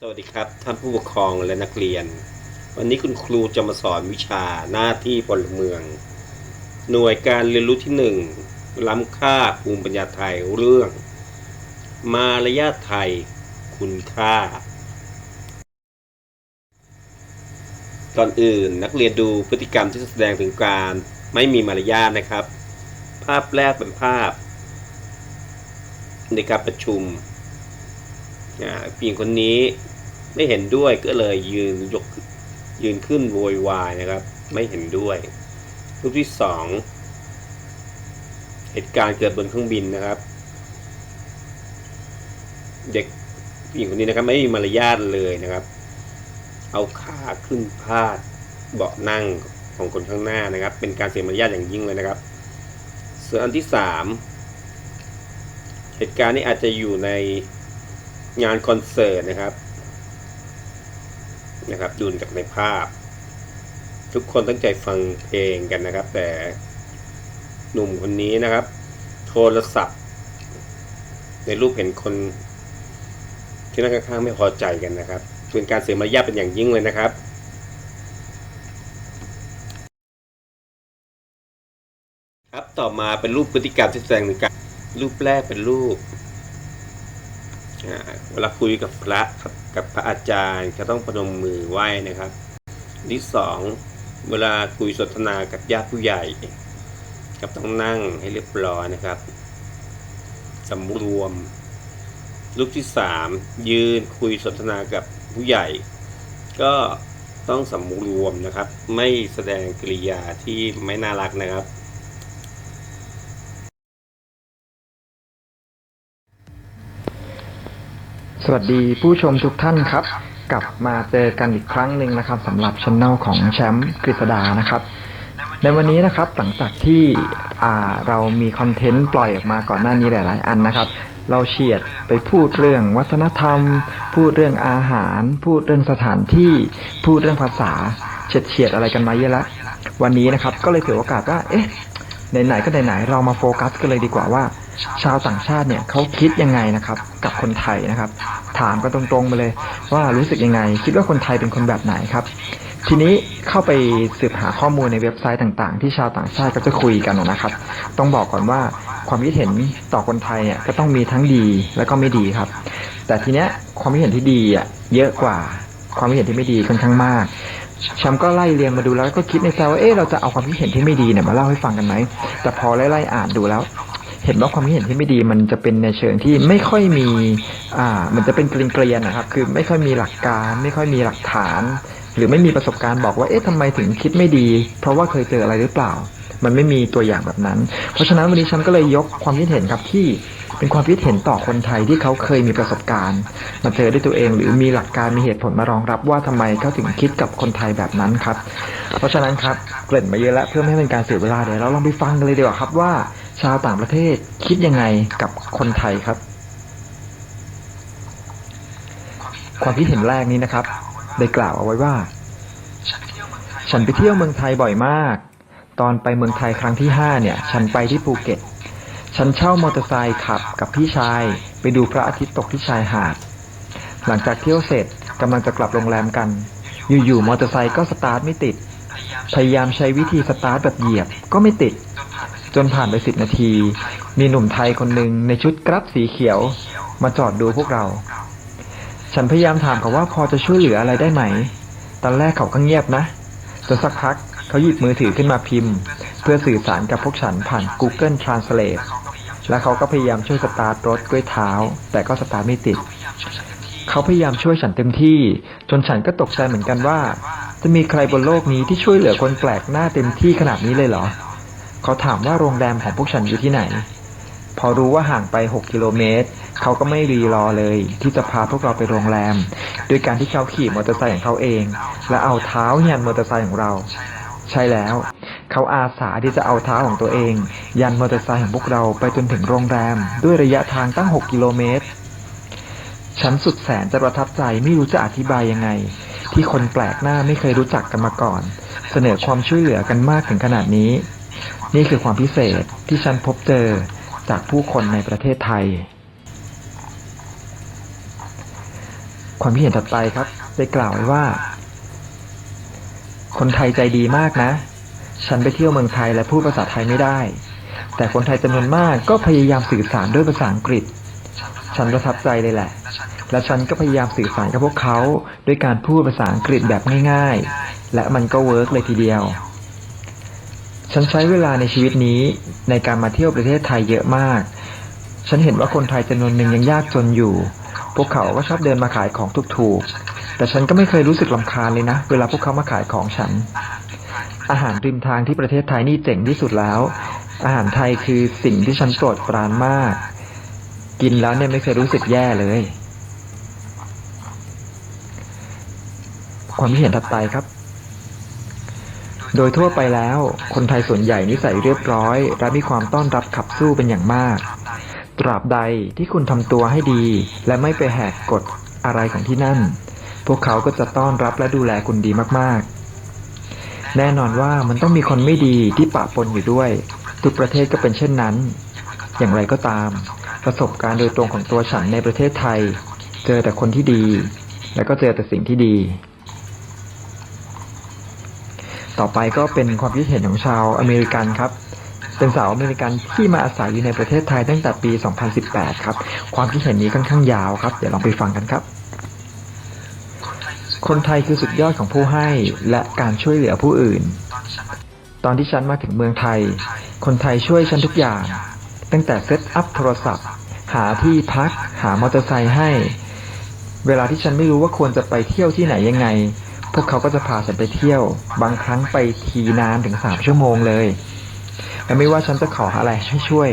สวัสดีครับท่านผู้ปกครองและนักเรียน วันนี้คุณครูจะมาสอนวิชาหน้าที่พลเมือง หน่วยการเรียนรู้ที่หนึ่งล้ำค่าภูมิปัญญาไทยเรื่อง มารยาทไทย คุณค่า ก่อนอื่นนักเรียนดูพฤติกรรมที่แสดงถึงการไม่มีมารยาทนะครับ ภาพแรกเป็นภาพ ในการประชุม อ่าผู้หญิงคนนี้ไม่เห็นด้วยก็เลยยืนยกยืนขึ้นโวยวายนะครับ ไม่เห็นด้วย รูปที่สองเหตุการณ์เกิดบนเครื่องบินนะครับ เด็กผู้หญิงคนนี้นะครับ ไม่มีมารยาทเลยนะครับ เอาขาขึ้นพาดเบาะนั่งของคนข้างหน้านะครับ เป็นการเสียมารยาทอย่างยิ่งเลยนะครับส่วนอันที่สามเหตุการณ์นี้อาจจะอยู่ใน งานคอนเสิร์ตนะครับ นะครับ ดูจากในภาพ ทุกคนตั้งใจฟังเพลงกันนะครับ แต่หนุ่มคนนี้นะครับ โทรศัพท์ ในรูปเห็นคน ที่นั่งข้างๆไม่พอใจกันนะครับเป็นการเสียมารยาทเป็นอย่างยิ่งเลยนะครับครับต่อมาเป็นรูปพฤติกรรมที่แสดงถึงการรูปแรกเป็นรูป เวลาคุยกับพระกับพระอาจารย์ก็ต้องพนมมือไหว้นะครับนที่สองเวลาคุยสนทนากับญาติผู้ใหญ่ก็ต้องนั่งให้เรียบร้อยนะครับสำรวมรูปที่สามยืนคุยสนทนากับผู้ใหญ่ ก็ต้องสำรวมนะครับ ไม่แสดงกริยาที่ไม่น่ารักนะครับ สวัสดีผู้ชมทุกท่านครับ กลับมาเจอกันอีกครั้งหนึ่งนะครับสำหรับช่องของแชมป์กฤษดานะครับ ในวันนี้นะครับหลังจากที่เรามีคอนเทนต์ปล่อยออกมาก่อนหน้านี้หลาย ๆ อันนะครับ เราเฉียดไปพูดเรื่องวัฒนธรรม พูดเรื่องอาหาร พูดเรื่องสถานที่ พูดเรื่องภาษาเฉียดเฉียดอะไรกันมาเยอะแล้ววันนี้นะครับก็เลยถือโอกาสว่าเอ๊ะไหนๆก็ไหนๆเรามาโฟกัสกันเลยดีกว่าว่า ชาวต่างชาติเนี่ยเขาคิดยังไงนะครับกับคนไทยนะครับ ถามกันตรงๆมาเลยว่ารู้สึกยังไง คิดว่าคนไทยเป็นคนแบบไหนครับ ทีนี้เข้าไปสืบหาข้อมูลในเว็บไซต์ต่างๆ ที่ชาวต่างชาติก็จะคุยกันนะครับ ต้องบอกก่อนว่าความคิดเห็นต่อคนไทยเนี่ยก็ต้องมีทั้งดีและก็ไม่ดีครับ แต่ทีเนี้ยความคิดเห็นที่ดีอะเยอะกว่าความคิดเห็นที่ไม่ดีค่อนข้างมากแชมป์ก็ไล่เรียงมาดูแล้วก็คิดในใจว่าเอ๊ะเราจะเอาความคิดเห็นที่ไม่ดีเนี่ยมาเล่าให้ฟังกันไหมแต่พอไล่ๆอ่านดูแล้ว เห็นว่าความคิดเห็นที่ไม่ดีมันจะเป็นในเชิงที่ไม่ค่อยมีอ่ามันจะเป็นเกลียนๆนะครับ คือไม่ค่อยมีหลักการ ไม่ค่อยมีหลักฐาน หรือไม่มีประสบการณ์บอกว่าเอ๊ะทำไมถึงคิดไม่ดี เพราะว่าเคยเจออะไรหรือเปล่า มันไม่มีตัวอย่างแบบนั้น เพราะฉะนั้นวันนี้ฉันก็เลยยกความคิดเห็นครับที่เป็นความคิดเห็นต่อคนไทยที่เขาเคยมีประสบการณ์มาเจอด้วยตัวเอง หรือมีหลักการมีเหตุผลมารองรับว่าทำไมเขาถึงคิดกับคนไทยแบบนั้นครับ เพราะฉะนั้นครับเกริ่นมาเยอะแล้วเพื่อไม่ให้เป็นการเสียเวลาเดี๋ยวเราลองไปฟังกันเลยดีกว่าครับว่า ชาวต่างประเทศคิดยังไงกับคนไทยครับ ความคิดเห็นแรกนี้นะครับ ได้กล่าวเอาไว้ว่า ฉันไปเที่ยวเมืองไทยบ่อยมาก ตอนไปเมืองไทยครั้งที่ห้าเนี่ย ฉันไปที่ภูเก็ต ฉันเช่ามอเตอร์ไซค์ขับกับพี่ชาย ไปดูพระอาทิตย์ตกที่ชายหาด หลังจากเที่ยวเสร็จกำลังจะกลับโรงแรมกัน อยู่ๆมอเตอร์ไซค์ก็สตาร์ทไม่ติด พยายามใช้วิธีสตาร์ทแบบเหยียบก็ไม่ติด จนผ่านไปสิบนาที มีหนุ่มไทยคนหนึ่งในชุดกรับสีเขียว มาจอดดูพวกเรา ฉันพยายามถามเขาว่าพอจะช่วยเหลืออะไรได้ไหม ตอนแรกเขาก็เงียบนะ จนสักพักเขาหยิบมือถือขึ้นมาพิมพ์ เพื่อสื่อสารกับพวกฉันผ่าน Google Translate และเขาก็พยายามช่วยสตาร์ทรถด้วยเท้า แต่ก็สตาร์ทไม่ติด เขาพยายามช่วยฉันเต็มที่ จนฉันก็ตกใจเหมือนกันว่า จะมีใครบนโลกนี้ที่ช่วยเหลือคนแปลกหน้าเต็มที่ขนาดนี้เลยเหรอ เขาถามว่าโรงแรมของพวกฉันอยู่ที่ไหน พอรู้ว่าห่างไป 6 กิโลเมตร เขาก็ไม่รีรอเลย ที่จะพาพวกเราไปโรงแรม โดยการที่เขาขี่มอเตอร์ไซค์ของเขาเอง และเอาเท้ายันมอเตอร์ไซค์ของเรา ใช่แล้ว เขาอาสาที่จะเอาเท้าของตัวเอง ยันมอเตอร์ไซค์ของพวกเราไปจนถึงโรงแรม ด้วยระยะทางตั้ง 6 กิโลเมตรฉันสุดแสนจะประทับใจไม่รู้จะอธิบายยังไง ที่คนแปลกหน้าไม่เคยรู้จักกันมาก่อน เสนอความช่วยเหลือกันมากถึงขนาดนี้ นี่คือความพิเศษที่ฉันพบเจอจากผู้คนในประเทศไทย ความคิดเห็นถัดไปครับ ได้กล่าวไว้ว่า คนไทยใจดีมากนะ ฉันไปเที่ยวเมืองไทยและพูดภาษาไทยไม่ได้ แต่คนไทยจำนวนมากก็พยายามสื่อสารด้วยภาษาอังกฤษ ฉันประทับใจเลยแหละ และฉันก็พยายามสื่อสารกับพวกเขาด้วยการพูดภาษาอังกฤษแบบง่าย ๆ และมันก็เวิร์กเลยทีเดียว ฉันใช้เวลาในชีวิตนี้ในการมาเที่ยวประเทศไทยเยอะมาก ฉันเห็นว่าคนไทยจำนวนหนึ่งยังยากจนอยู่ พวกเขาก็ชอบเดินมาขายของถูกๆ แต่ฉันก็ไม่เคยรู้สึกลำคาญเลยนะ เวลาพวกเขามาขายของฉัน อาหารริมทางที่ประเทศไทยนี่เจ๋งที่สุดแล้ว อาหารไทยคือสิ่งที่ฉันโปรดปรานมาก กินแล้วเนี่ยไม่เคยรู้สึกแย่เลย ความคิดเห็นถัดไปครับ โดยทั่วไปแล้ว คนไทยส่วนใหญ่นิสัยเรียบร้อย และมีความต้อนรับขับสู้เป็นอย่างมาก ตราบใดที่คุณทำตัวให้ดี และไม่ไปแหกกฎอะไรของที่นั่น พวกเขาก็จะต้อนรับและดูแลคุณดีมากๆ แน่นอนว่ามันต้องมีคนไม่ดีที่ปะปนอยู่ด้วย ทุกประเทศก็เป็นเช่นนั้น อย่างไรก็ตาม ประสบการณ์โดยตรงของตัวฉันในประเทศไทย เจอแต่คนที่ดี และก็เจอแต่สิ่งที่ดี ต่อไปก็เป็นความคิดเห็นของชาวอเมริกันครับ เป็นสาวอเมริกันที่มาอาศัยอยู่ในประเทศไทยตั้งแต่ปี 2018 ครับ ความคิดเห็นนี้ค่อนข้างยาวครับ เดี๋ยวลองไปฟังกันครับ คนไทยคือสุดยอดของผู้ให้และการช่วยเหลือผู้อื่น ตอนที่ฉันมาถึงเมืองไทย คนไทยช่วยฉันทุกอย่าง ตั้งแต่เซตอัพโทรศัพท์ หาที่พัก หามอเตอร์ไซค์ให้ เวลาที่ฉันไม่รู้ว่าควรจะไปเที่ยวที่ไหนยังไง พวกเขาก็จะพาฉันไปเที่ยว บางครั้งไปทีนานถึงสามชั่วโมงเลยและไม่ว่าฉันจะขออะไรให้ช่วย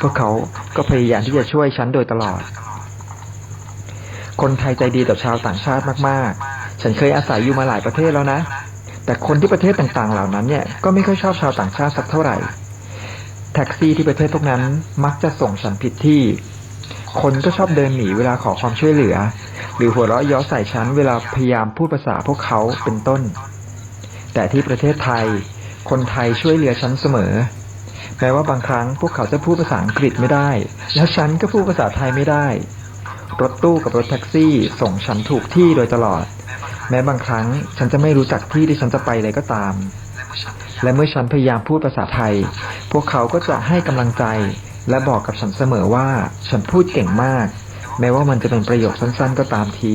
พวกเขาก็พยายามที่จะช่วยฉันโดยตลอด คนไทยใจดีต่อชาวต่างชาติมากๆ ฉันเคยอาศัยอยู่มาหลายประเทศแล้วนะ แต่คนที่ประเทศต่างๆ เหล่านั้นเนี่ยก็ไม่ค่อยชอบชาวต่างชาติสักเท่าไหร่ แท็กซี่ที่ประเทศพวกนั้นมักจะส่งฉันผิดที่ คนก็ชอบเดินหนีเวลาขอความช่วยเหลือ หรือหัวเราะย้อใส่ฉันเวลาพยายามพูดภาษาพวกเขาเป็นต้น แต่ที่ประเทศไทย คนไทยช่วยเหลือฉันเสมอ แม้ว่าบางครั้งพวกเขาจะพูดภาษาอังกฤษไม่ได้ แล้วฉันก็พูดภาษาไทยไม่ได้ รถตู้กับรถแท็กซี่ส่งฉันถูกที่โดยตลอด แม้บางครั้งฉันจะไม่รู้จักที่ที่ฉันจะไปเลยก็ตาม และเมื่อฉันพยายามพูดภาษาไทย พวกเขาก็จะให้กำลังใจ และบอกกับฉันเสมอว่าฉันพูดเก่งมาก แม้ว่ามันจะเป็นประโยคสั้น ๆ ก็ตามที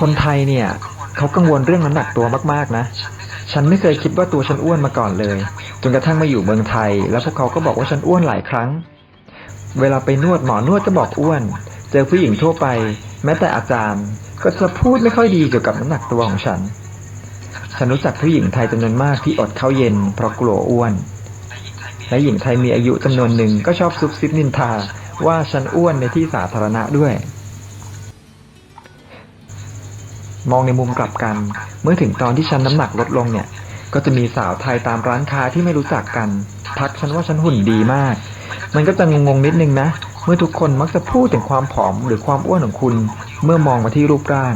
คนไทยเนี่ยเขากังวลเรื่องน้ำหนักตัวมาก ๆ นะ ฉันไม่เคยคิดว่าตัวฉันอ้วนมาก่อนเลย จนกระทั่งมาอยู่เมืองไทย แล้วพวกเขาก็บอกว่าฉันอ้วนหลายครั้ง เวลาไปนวดหมอนวดก็บอกอ้วน เจอผู้หญิงทั่วไป แม้แต่อาจารย์ก็จะพูดไม่ค่อยดีเกี่ยวกับน้ำหนักตัวของฉัน ฉันรู้จักผู้หญิงไทยจำนวนมากที่อดข้าวเย็นเพราะกลัวอ้วนและหญิงไทยมีอายุจำนวนหนึ่งก็ชอบซุบซิบนินทา ว่าฉันอ้วนในที่สาธารณะด้วย มองในมุมกลับกัน เมื่อถึงตอนที่ฉันน้ำหนักลดลงเนี่ย ก็จะมีสาวไทยตามร้านค้าที่ไม่รู้จักกัน ทักฉันว่าฉันหุ่นดีมาก มันก็จะงงๆนิดนึงนะ เมื่อทุกคนมักจะพูดถึงความผอมหรือความอ้วนของคุณ เมื่อมองมาที่รูปร่าง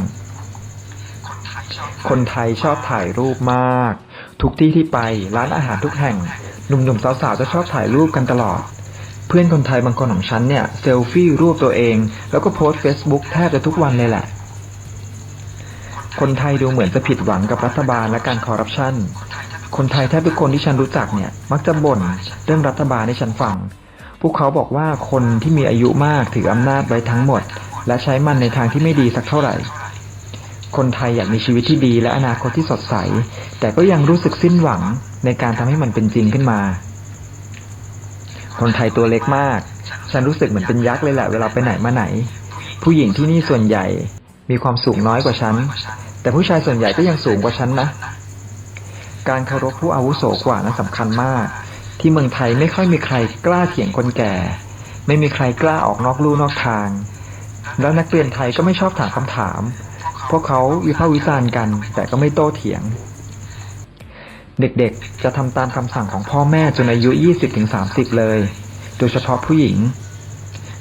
คนไทยชอบถ่ายรูปมาก ทุกที่ที่ไปร้านอาหารทุกแห่งหนุ่มๆสาวๆจะชอบถ่ายรูปกันตลอด พื่อนคนไทยบางคนของฉันเนี่ยเซลฟี่รูปตัวเอง แล้วก็โพสต์เฟซบุ๊กแทบจะทุกวันเลยแหละ คนไทยดูเหมือนจะผิดหวังกับรัฐบาลและการคอร์รัปชันคนไทยแทบทุกคนที่ฉันรู้จักเนี่ย มักจะบ่นเรื่องรัฐบาลให้ฉันฟัง พวกเขาบอกว่าคนที่มีอายุมากถืออำนาจไว้ทั้งหมด และใช้มันในทางที่ไม่ดีสักเท่าไหร่ คนไทยอยากมีชีวิตที่ดีและอนาคตที่สดใส แต่ก็ยังรู้สึกสิ้นหวังในการทำให้มันเป็นจริงขึ้นมา คนไทยตัวเล็กมาก ฉันรู้สึกเหมือนเป็นยักษ์เลยแหละเวลาไปไหนมาไหน ผู้หญิงที่นี่ส่วนใหญ่มีความสูงน้อยกว่าฉัน แต่ผู้ชายส่วนใหญ่ก็ยังสูงกว่าฉันนะ การเคารพผู้อาวุโสกว่านั้นสำคัญมาก ที่เมืองไทยไม่ค่อยมีใครกล้าเถียงคนแก่ ไม่มีใครกล้าออกนอกลู่นอกทาง แล้วนักเรียนไทยก็ไม่ชอบถามคำถาม พวกเขาวิพากษ์วิจารณ์กัน แต่ก็ไม่โต้เถียง เด็กๆ จะทำตามคำสั่งของพ่อแม่จนอายุ 20-30 เลย โดยเฉพาะผู้หญิง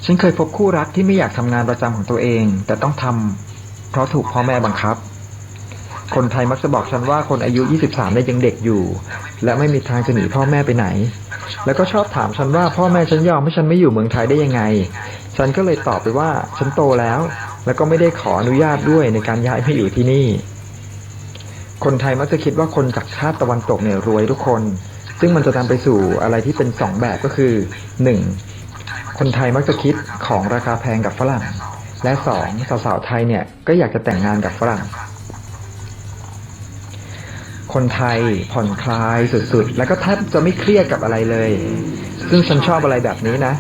ฉันเคยพบคู่รักที่ไม่อยากทำงานประจำของตัวเอง แต่ต้องทำเพราะถูกพ่อแม่บังคับ คนไทยมักจะบอกฉันว่าคนอายุ 23ได้ยังเด็กอยู่ และไม่มีทางจะหนีพ่อแม่ไปไหน แล้วก็ชอบถามฉันว่าพ่อแม่ฉันยอมให้ฉันไม่อยู่เมืองไทยได้ยังไง ฉันก็เลยตอบไปว่าฉันโตแล้ว แล้วก็ไม่ได้ขออนุญาตด้วยในการย้ายมาอยู่ที่นี่ คนไทยมักจะคิดว่าคนจากชาติตะวันตกเนี่ยรวยทุกคน ซึ่งมันจะนำไปสู่อะไรที่เป็นสองแบบก็คือหนึ่งคนไทยมักจะคิดของราคาแพงกับฝรั่ง และสองสาวๆไทยเนี่ยก็อยากจะแต่งงานกับฝรั่ง คนไทยผ่อนคลายสุดๆ แล้วก็แทบจะไม่เครียดกับอะไรเลย ซึ่งฉันชอบอะไรแบบนี้นะ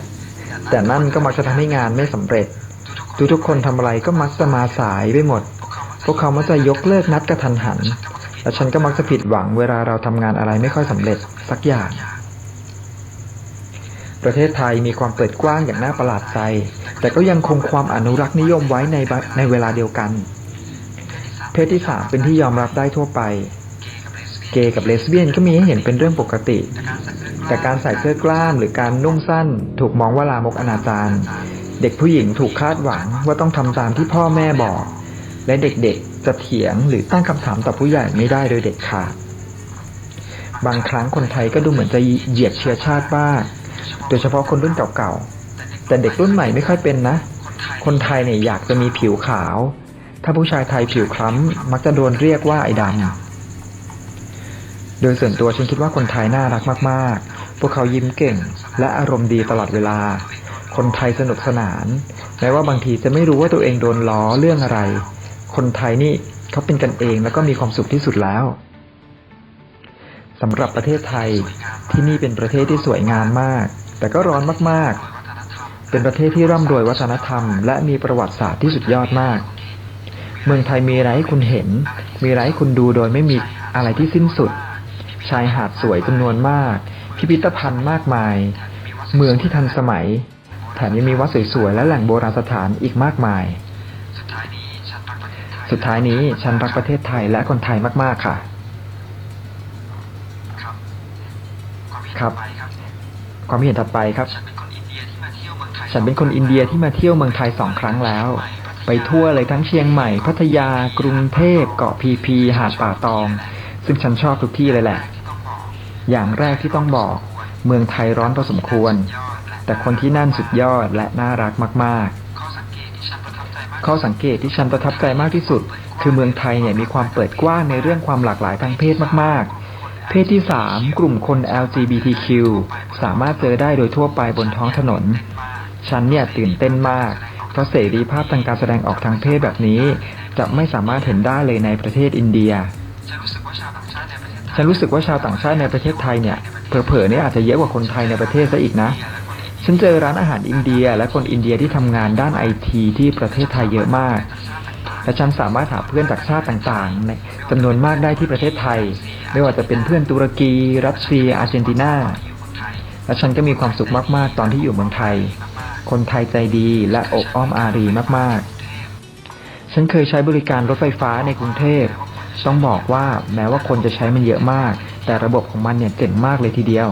แต่นั่นก็มักจะทำให้งานไม่สำเร็จทุกๆคนทำอะไรก็มักจะมาสายไปหมด พวกเขามักจะยกเลิกนัดกระทันหัน และฉันก็มักจะผิดหวังเวลาเราทำงานอะไรไม่ค่อยสำเร็จสักอย่าง ประเทศไทยมีความเปิดกว้างอย่างน่าประหลาดใจ แต่ก็ยังคงความอนุรักษ์นิยมไว้ในในเวลาเดียวกัน เพศที่สามเป็นที่ยอมรับได้ทั่วไป เกย์กับเลสเบี้ยนก็มีให้เห็นเป็นเรื่องปกติ แต่การใส่เสื้อกล้ามหรือการนุ่งสั้น ถูกมองว่าลามกอนาจารเด็กผู้หญิงถูกคาดหวังว่าต้องทำตามที่พ่อแม่บอก และเด็กๆจะเถียงหรือตั้งคำถามต่อผู้ใหญ่ไม่ได้โดยเด็ดขาดบางครั้งคนไทยก็ดูเหมือนจะเหยียดเชื้อชาติบ้างโดยเฉพาะคนรุ่นเก่าๆ แต่เด็กรุ่นใหม่ไม่ค่อยเป็นนะ คนไทยเนี่ยอยากจะมีผิวขาว ถ้าผู้ชายไทยผิวคล้ำมักจะโดนเรียกว่าไอ้ดำโดยส่วนตัวฉันคิดว่าคนไทยน่ารักมากๆ พวกเขายิ้มเก่ง และอารมณ์ดีตลอดเวลา คนไทยสนุกสนาน แม้ว่าบางทีจะไม่รู้ว่าตัวเองโดนล้อเรื่องอะไร คนไทยนี่เขาเป็นกันเองแล้วก็มีความสุขที่สุดแล้วสำหรับประเทศไทยที่นี่เป็นประเทศที่สวยงามมาก แต่ก็ร้อนมากๆ เป็นประเทศที่ร่ำรวยวัฒนธรรม และมีประวัติศาสตร์ที่สุดยอดมาก เมืองไทยมีอะไรให้คุณเห็น มีอะไรให้คุณดูโดยไม่มีอะไรที่สิ้นสุด ชายหาดสวยจำนวนมาก พิพิธภัณฑ์มากมาย เมืองที่ทันสมัย แถมยังมีวัดสวยๆและแหล่งโบราณสถานอีกมากมาย สุดท้ายนี้ฉันรักประเทศไทยและคนไทยมาก ๆ ค่ะ ครับ ความเห็นถัดไปครับฉันเป็นคนอินเดียที่มาเที่ยวเมืองไทยสองครั้งแล้ว ไปทั่วเลยทั้งเชียงใหม่ พัทยา กรุงเทพ เกาะพีพี หาดป่าตอง ซึ่งฉันชอบทุกที่เลยแหละอย่างแรกที่ต้องบอก เมืองไทยร้อนพอสมควรแต่คนที่นั่นสุดยอดและน่ารักมากๆ ข้อสังเกตที่ฉันประทับใจมากที่สุด คือเมืองไทยเนี่ยมีความเปิดกว้างในเรื่องความหลากหลายทางเพศมาก ๆ เพศที่ 3 กลุ่มคน LGBTQ สามารถเจอได้โดยทั่วไปบนท้องถนน ฉันเนี่ยตื่นเต้นมาก เพราะเสรีภาพทางการแสดงออกทางเพศแบบนี้ จะไม่สามารถเห็นได้เลยในประเทศอินเดีย ฉันรู้สึกว่าชาวต่างชาติในประเทศไทยเนี่ยเผลอๆเนี่ยอาจจะเยอะกว่าคนไทยในประเทศซะอีกนะ ฉันเจอร้านอาหารอินเดีย และคนอินเดียที่ทำงานด้านไอทีที่ประเทศไทยเยอะมาก และฉันสามารถหาเพื่อนจากชาติต่างๆในจำนวนมากได้ที่ประเทศไทย ไม่ว่าจะเป็นเพื่อนตุรกี รัสเซีย อาร์เจนตินา และฉันก็มีความสุขมากๆ ตอนที่อยู่เมืองไทย คนไทยใจดีและอบอ้อมอารีมากๆ ฉันเคยใช้บริการรถไฟฟ้าในกรุงเทพ ต้องบอกว่าแม้ว่าคนจะใช้มันเยอะมาก แต่ระบบของมันเนี่ยเจ๋งมากเลยทีเดียว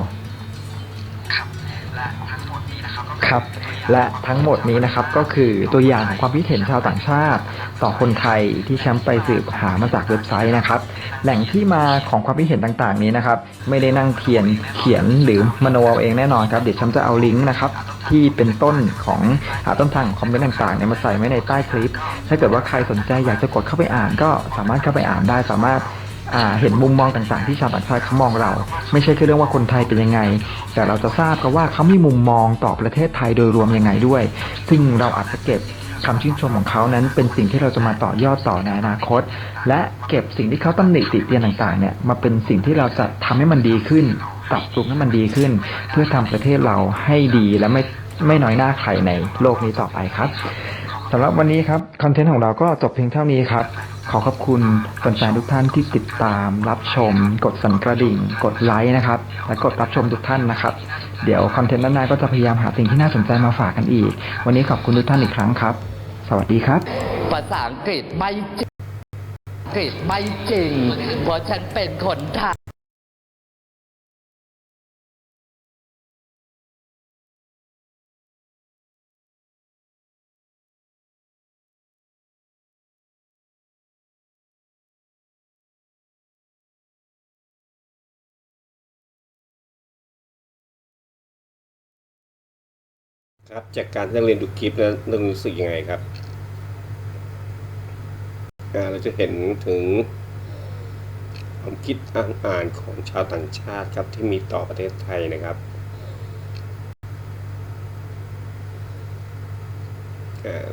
ครับ และทั้งหมดนี้นะครับก็คือตัวอย่างของความคิดเห็นชาวต่างชาติ ต่อคนไทยที่แชมป์ไปสืบหามาจากเว็บไซต์นะครับ แหล่งที่มาของความคิดเห็นต่างๆ นี้นะครับ ไม่ได้นั่งเทียนเขียนหรือมโนเอาเองแน่นอนครับเดี๋ยวแชมป์จะเอาลิงก์นะครับที่เป็นต้นของอต้นทางของคอมเมนต์ต่างๆเนี่ยมาใส่ไว้ในใต้คลิป ถ้าเกิดว่าใครสนใจอยากจะกดเข้าไปอ่านก็สามารถเข้าไปอ่านได้สามารถ เห็นมุมมองต่างๆที่ชาวต่างชาติเขามองเรา ไม่ใช่แค่เรื่องว่าคนไทยเป็นยังไง แต่เราจะทราบกันว่าเขามีมุมมองต่อประเทศไทยโดยรวมยังไงด้วย ซึ่งเราอาจจะเก็บคำชื่นชมของเขานั้นเป็นสิ่งที่เราจะมาต่อยอดต่อในอนาคต และเก็บสิ่งที่เขาตำหนิติเตียนต่างๆเนี่ยมาเป็นสิ่งที่เราจะทำให้มันดีขึ้น ปรับปรุงให้มันดีขึ้น เพื่อทำประเทศเราให้ดีและไม่ไม่น้อยหน้าใครในโลกนี้ต่อไปครับสำหรับวันนี้ครับคอนเทนต์ของเราก็จบเพียงเท่านี้ครับ ขอขอบคุณแฟนๆทุกท่านที่ติดตามรับชม กดสั่นกระดิ่ง กดไลค์นะครับ และกดรับชมทุกท่านนะครับ เดี๋ยวคอนเทนต์ด้านหน้าก็จะพยายามหาสิ่งที่น่าสนใจมาฝากกันอีก วันนี้ขอบคุณทุกท่านอีกครั้งครับ สวัสดีครับ ภาษาอังกฤษไม่จริงอังกฤษไม่จริงเพราะฉันเป็นคนไทย ครับจากการที่นักเรียนดูคลิปแล้วนักเรียนรู้สึกยังไงครับเราจะเห็นถึงความคิดอ่านอ่านของชาวต่างชาติครับที่มีต่อประเทศไทยนะครับ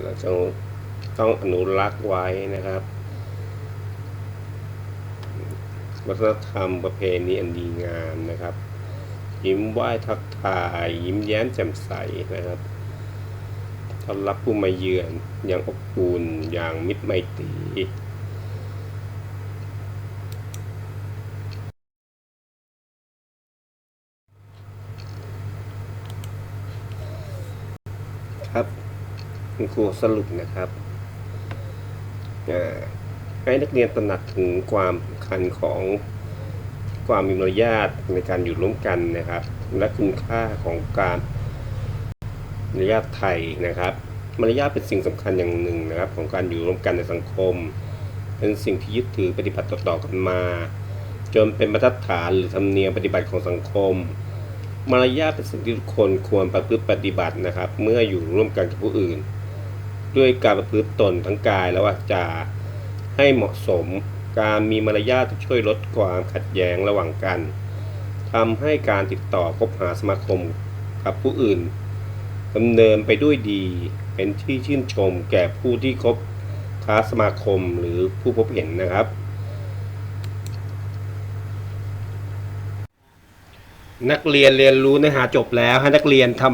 เราจะต้องอนุรักษ์ไว้นะครับ วัฒนธรรมประเพณีอันดีงามนะครับ ยิ้มไหว้ทักทาย ยิ้มแย้มแจ่มใสนะครับต้อนรับผู้มาเยือนอย่างอบอุ่นอย่างมิตรไมตรีครับคุณครูสรุปนะครับให้นักเรียนตระหนักถึงความสำคัญของ ความมีมารยาทในการอยู่ร่วมกันนะครับ และคุณค่าของการมารยาทไทยนะครับ มารยาทเป็นสิ่งสำคัญอย่างหนึ่งนะครับ ของการอยู่ร่วมกันในสังคม เป็นสิ่งที่ยึดถือปฏิบัติต่อๆกันมา จนเป็นมาตรฐานหรือธรรมเนียมปฏิบัติของสังคม มารยาทเป็นสิ่งที่ทุกคนควรประพฤติปฏิบัตินะครับ เมื่ออยู่ร่วมกันกับผู้อื่น ด้วยการประพฤติตนทั้งกายและวาจาให้เหมาะสม การมีมารยาทจะช่วยลดความขัดแย้งระหว่างกันทำให้การติดต่อคบหาสมาคมกับผู้อื่นดำเนินไปด้วยดี เป็นที่ชื่นชมแก่ผู้ที่คบค้าสมาคมหรือผู้พบเห็นนะครับ นักเรียนเรียนรู้เนื้อหาจบแล้วให้นักเรียนท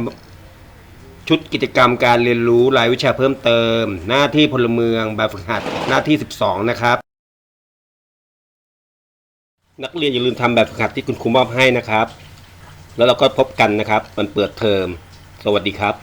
ำชุดกิจกรรมการเรียนรู้รายวิชาเพิ่มเติม หน้าที่พลเมืองแบบฝึกหัดหน้าที่ 12 นะครับ นักเรียนอย่าลืมทำแบบฝึกหัดที่คุณครูมอบให้นะครับ แล้วเราก็พบกันนะครับ มันเปิดเทอม สวัสดีครับ